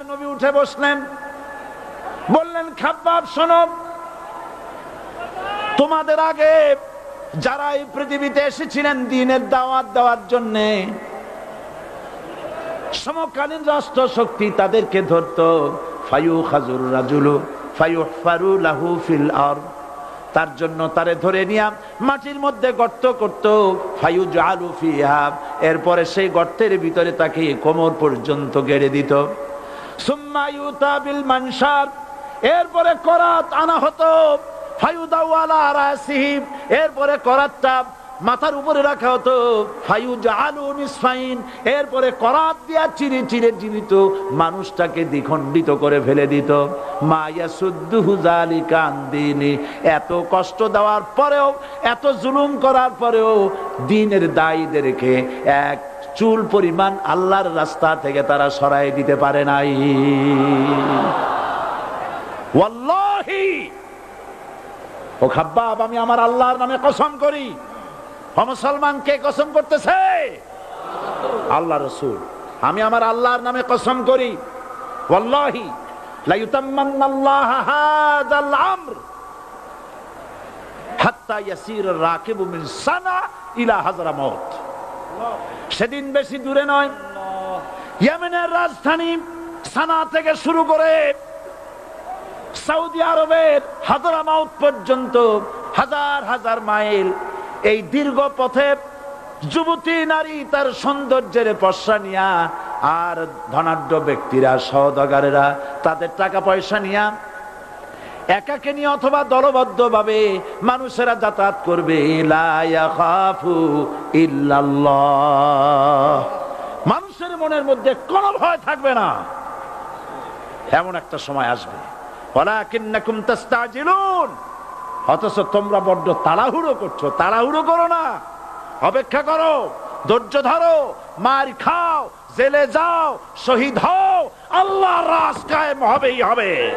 আল্লাহর নবী উঠে বসলেন। বললেন, খাব্বাব, শোনো, তোমাদের আগে যারা এই পৃথিবীতে এসেছিলেন দিনের দাওয়াত দেওয়ার জন্যে, সমকালীন রাষ্ট্র শক্তি তাদেরকে ধরতো ফায়ু খাজুর রাজুলু ফায়ু ফারু লাহু ফিল আর তার জন্য তারে ধরে নিয়া মাটির মধ্যে গর্ত করত ফায়ু জালু ফিহা। এরপরে সেই গর্তের ভিতরে তাকে কোমর পর্যন্ত গেড়ে দিত। এরপরে করাত আনা হতো এরপরে করাতটা মাথার উপরে রাখা হতো এরপরে করাত দিয়া চিরে চিরে জীবিত মানুষটাকে দ্বিখণ্ডিত করে ফেলে দিত। মায়া সুদ্দুহু জালিকা আন্দিনি এত কষ্ট দেওয়ার পরেও, এত জুলুম করার পরেও, দিনের দায়ীদেরকে এক চুল পরিমাণ আল্লাহর রাস্তা থেকে তারা সরাই দিতে পারে নাই। ও খাব্বাব, আমি আমার আল্লাহর নামে কসম করি। মুসলমান, কে কসম করতেছে? আল্লাহ রসুল। আমি আমার আল্লাহর নামে কসম করি। ওয়াল্লাহি! হাত্তা ইয়াসির রাকিবু মিন সানা ইলা হাজরামউত সেদিন বেশি দূরে নয়। রাজধানী সানা থেকে শুরু করে সৌদি আরবের হাজরামাউত পর্যন্ত হাজার হাজার মাইল এই দীর্ঘ পথে যুবতী নারী তার সৌন্দর্যের পশা নিয়া আর ধনাঢ্য ব্যক্তিরা সহদগারেরা তাদের টাকা পয়সা নিয়া একাকে নিয়ে অথবা দলবদ্ধ ভাবে মানুষেরা যাতায়াত করবে। মানুষের মনের মধ্যে কোনো ভয় থাকবে না। এমন একটা সময় আসবে। অথচ তোমরা বড্ড তাড়াহুড়ো করছ। তাড়াহুড়ো করো না। অপেক্ষা করো। ধৈর্য ধরো। মার খাও। জেলে যাও। শহীদ হও। আল্লাহ রাস কায়েম হবেই হবে।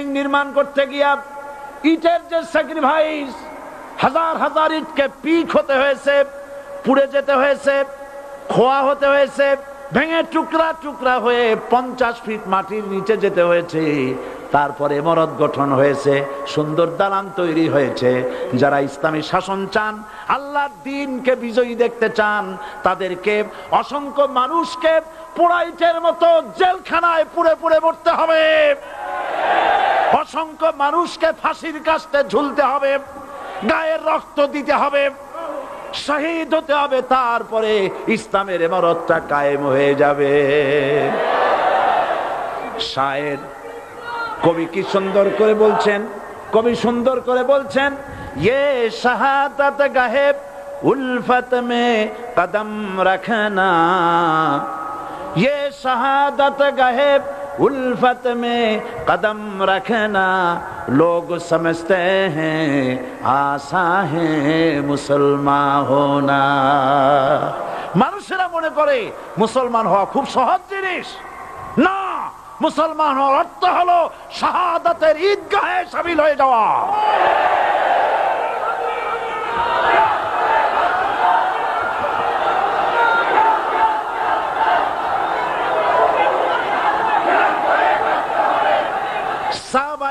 বিল্ডিং নির্মাণ করতে গিয়া ইটের যে স্যাক্রিফাইস হাজার হাজার ইটকে পিক হতে হয়েছে, পুড়ে যেতে হয়েছে, খোয়া হতে হয়েছে, ভেঙে টুকরা টুকরা হয়ে পঞ্চাশ ফিট মাটির নিচে যেতে হয়েছে। তারপরে মরদ গঠন হয়েছে, সুন্দর দালান তৈরি হয়েছে। যারা ইসলামী শাসন চান, আল্লাহর দিনকে বিজয়ী দেখতে চান, তাদেরকে অসংখ্য মানুষকে পোড়াইটের মতো জেলখানায় পুড়ে পুড়ে মরতে হবে। অসংখ্য মানুষকে ফাঁসির কাছে ঝুলতে হবে গায়ের রক্ত দিতে হবে, শহীদ হতে হবে, তারপরে ইসলামের এমরতটা কায়েম হয়ে যাবে। শায়ের কবি কি সুন্দর করে বলছেন? কবি সুন্দর করে বলছেন ইয়ে শাহাদাত গাহেব উলফত মে কদম রাখনা ইয়ে শাহাদাত গাহেব उल्फत में कदम रखना लोग समझते हैं आशा है মুসলমান হোনা মানুষেরা মনে করে মুসলমান হওয়া খুব সহজ জিনিস না মুসলমান হওয়ার অর্থ হলো শাহাদাতের ঈদগাহে সামিল হয়ে যাওয়া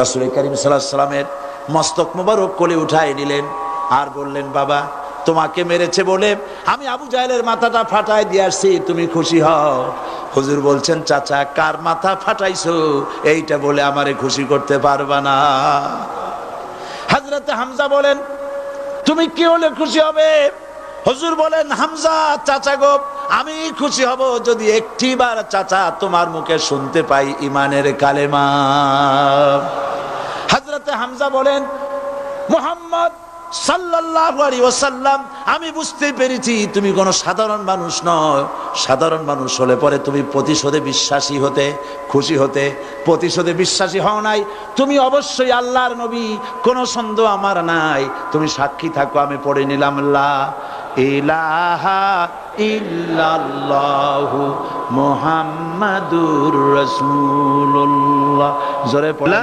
রাসুল করিম সাল্লাহ সাল্লামের মস্তক মোবারক কোলে উঠাই নিলেন আর বললেন, বাবা, তোমাকে মেরেছে বলে আমি আবু জাহেলের মাথাটা ফাটাই দিয়ে আসছি, তুমি খুশি হও। হুজুর বলছেন, চাচা, কার মাথা ফাটাইছো? এইটা বলে আমারে খুশি করতে পারবা না। হাজরাতে হামজা বলেন, তুমি কি হলে খুশি হবে? হুজুর বলেন, হামজা, চাচা গো, আমি খুশি হব যদি একটি বার চাচা তোমার মুখে শুনতে পাই ইমানের কালেমা। হামজা বলেন, মোহাম্মদ আমি বুঝতে পেরেছি তুমি কোনো সাধারণ মানুষ নয়। সাধারণ মানুষ হলে পরে তুমি প্রতিশোধে বিশ্বাসী হতে, খুশি হতে, প্রতিশোধে বিশ্বাসী হও নাই। তুমি অবশ্যই আল্লাহর নবী, কোনো সন্দেহ আমার নাই। তুমি সাক্ষী থাকো, আমি পড়ে নিলাম ইলাহা মুহাম্মাদুর রাসূলুল্লাহ। জোরে পড়ে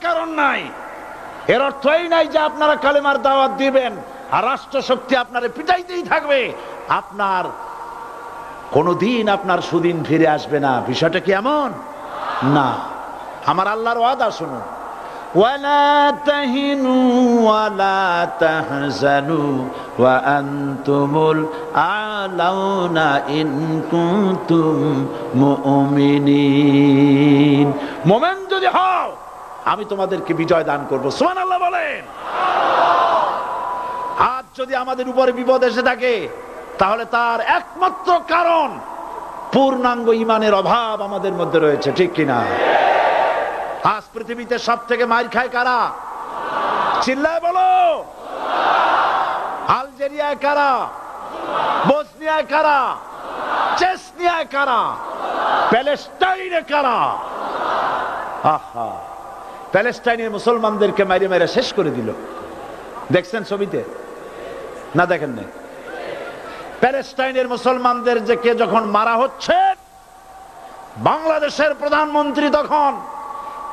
কারণ নাই। এর নাই যে আপনারা কালেমার দাওয়াত দিবেন আর রাষ্ট্র শক্তি আপনারে পিটাইতেই থাকবে। আপনার কোনদিন আপনার সুদিন ফিরে আসবে না। বিষয়টা কি এমন? না। আমার আল্লাহর ওয়াদা শুনুন। ولا تهنوا ولا تحزنوا وأنتم الأعلون إن كنتم مؤمنين মোমেন যদি হও আমি তোমাদেরকে বিজয় দান করবো সোমান আল্লাহ বলেন আজ যদি আমাদের উপরে বিপদ এসে থাকে তাহলে তার একমাত্র কারণ পূর্ণাঙ্গ ইমানের অভাব আমাদের মধ্যে রয়েছে ঠিক কিনা আজ পৃথিবীতে সব থেকে মার খায় কারা? চিল্লায় বলো। আলজেরিয়ায় কারা? বসনিয়ায় কারা? চেসনিয়ায় কারা? প্যালেস্টাইনে কারা? প্যালেস্টাইনের মুসলমানদেরকে মেরে মেরে শেষ করে দিল। দেখছেন ছবিতে? না দেখেন নাই? প্যালেস্টাইনের মুসলমানদের যে কে যখন মারা হচ্ছে, বাংলাদেশের প্রধানমন্ত্রী তখন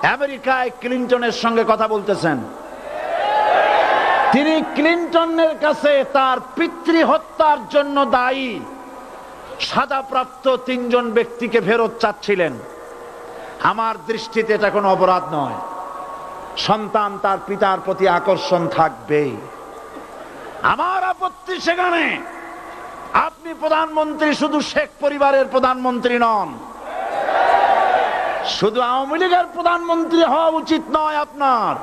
আমেরিকায় ক্লিন্টনের সঙ্গে কথা বলতেছেন। তিনি ক্লিন্টনের কাছে তার পিতৃ হত্যার জন্য দায়ী। সাজাপ্রাপ্ত তিনজন ব্যক্তিকে ফেরত চাচ্ছিলেন। আমার দৃষ্টিতে এটা কোনো অপরাধ নয়। সন্তান তার পিতার প্রতি আকর্ষণ থাকবেই। আমার আপত্তি সেখানে। আপনি প্রধানমন্ত্রী শুধু শেখ পরিবারের প্রধানমন্ত্রী নন। শুধু আওয়ামী লীগের প্রধানমন্ত্রী হওয়া উচিত নয় আপনার।